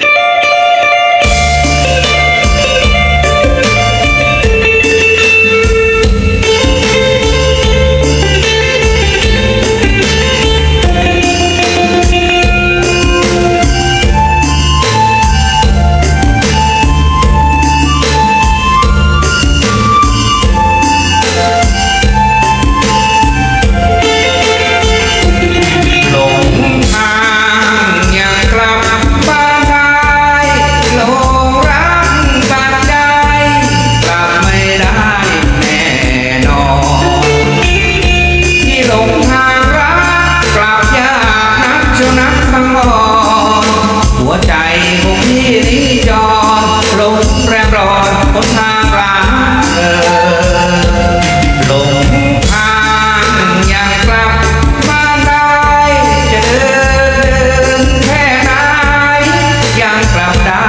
Yeah. ลงแรมรอนบนทางราเออลงทางย่งกลับบ้าได้จะเดินแค่ไหนยังกลับได้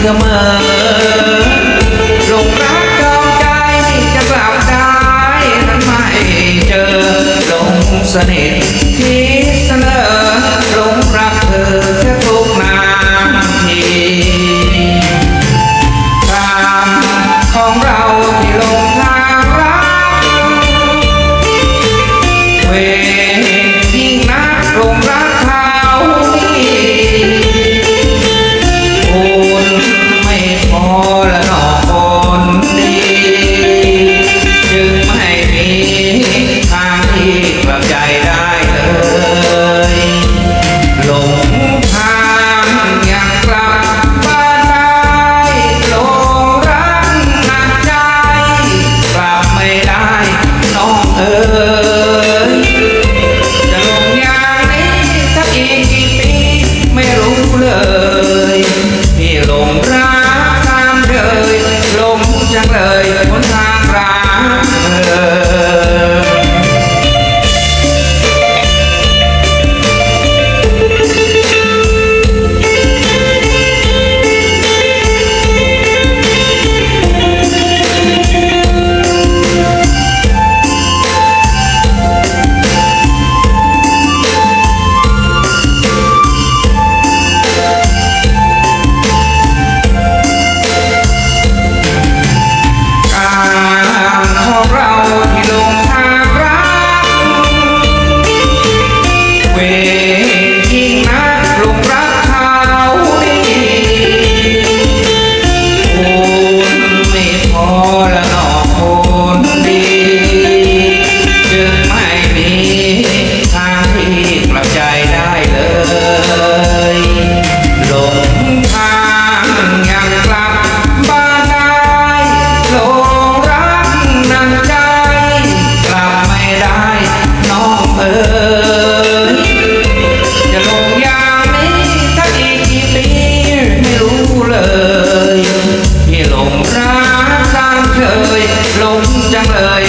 เสมอ rơi con lúc trăng lời